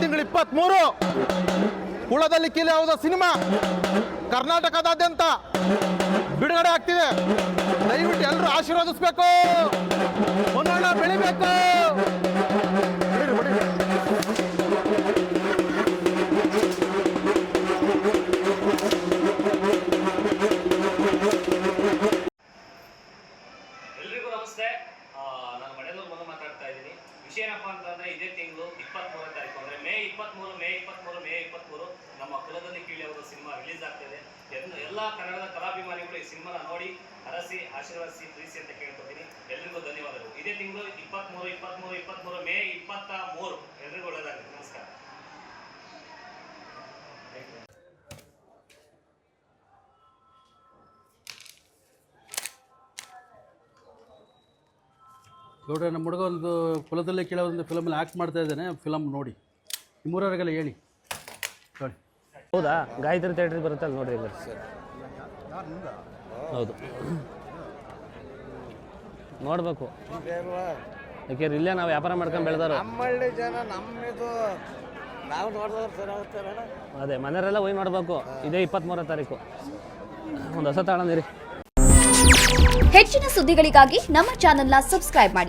ತಿಂಗಳು ಇಪ್ಪತ್ಮೂರು ಕುಳದಲ್ಲಿ ಕೀಲೆ ಯಾವುದೋ ಸಿನಿಮಾ. ಕರ್ನಾಟಕದಾದ್ಯಂತ ಬಿಡುಗಡೆ ಆಗ್ತಿದೆ. ದಯವಿಟ್ಟು ಎಲ್ಲರೂ ಆಶೀರ್ವದಿಸ್ಬೇಕು. ನಮಸ್ತೆ. ನಾನು ಮನೆಯಲ್ಲೂ ಬಂದು ಮಾತಾಡ್ತಾ ಇದ್ದೀನಿ. ವಿಷಯ ಏನಪ್ಪಾ ಅಂತಂದ್ರೆ, ಇದೇ ತಿಂಗಳು ಇಪ್ಪತ್ಮೂರನೇ ತಾರೀಕು. ಅಂದ್ರೆ ಮೇ ಇಪ್ಪತ್ಮೂರು ಮೇ ಇಪ್ಪತ್ಮೂರು ಮೇ ಇಪ್ಪತ್ಮೂರು ನಮ್ಮ ಕುಲದಲ್ಲಿ ಕೀಳಿ ಅವರು ಸಿನಿಮಾ ರಿಲೀಸ್ ಆಗ್ತಿದೆ. ಎಲ್ಲ ಎಲ್ಲ ಕನ್ನಡದ ಕಲಾಭಿಮಾನಿಗಳು ಈ ಸಿನಿಮಾನ ನೋಡಿ ಹರಸಿ, ಆಶೀರ್ವದಿಸಿ ಪ್ರೀತಿ ಅಂತ ಕೇಳ್ಕೊತೀನಿ. ಎಲ್ರಿಗೂ ಧನ್ಯವಾದಗಳು. ಇದೇ ತಿಂಗಳು ಇಪ್ಪತ್ಮೂರು ಇಪ್ಪತ್ಮೂರು ಇಪ್ಪತ್ಮೂರು, ಮೇ ಇಪ್ಪತ್ತ ಮೂರು. ನೋಡ್ರಿ ನಮ್ಮ ಹುಡುಗ ಒಂದು ಕುಲದಲ್ಲೇ ಕೇಳೋ ಒಂದು ಫಿಲಮಲ್ಲಿ ಆ್ಯಕ್ಟ್ ಮಾಡ್ತಾ ಇದ್ದಾನೆ ಫಿಲಮ್ ನೋಡಿ. ನಿಮ್ಮೂರವರಿಗೆಲ್ಲ ಹೇಳಿ. ಹೇಳಿ ಹೌದಾ? ಗಾಯತ್ರಿ ಥಿಯೇಟ್ರಿಗೆ ಬರುತ್ತೆ ಅಲ್ಲಿ ನೋಡ್ರಿ ಹಂಗಾರೆ ಹೌದು. ನೋಡಬೇಕು. ಯಾಕೆಂದ್ರೆ ಇಲ್ಲೇ ನಾವು ವ್ಯಾಪಾರ ಮಾಡ್ಕೊಂಡು ಬೆಳೆದಾರ. ನಮ್ಮಳ್ಳಿ ಜನ ನಮ್ಮಿದು ನಾವು ನೋಡಿದ್ರೆ ಸರಿ ಅದೇ ಮನೆಯವರೆಲ್ಲ ಹೋಗಿ ನೋಡಬೇಕು. ಇದೇ ಇಪ್ಪತ್ತ್ಮೂರನೇ ತಾರೀಕು. ಒಂದು ಹೊಸ ತಾಳಂದಿರಿ ಹೆಚ್ಚಿನ ಸುದ್ದಿಗಳಿಗಾಗಿ ನಮ್ಮ ಚಾನೆಲ್ನ ಸಬ್ಸ್ಕ್ರೈಬ್ ಮಾಡಿ.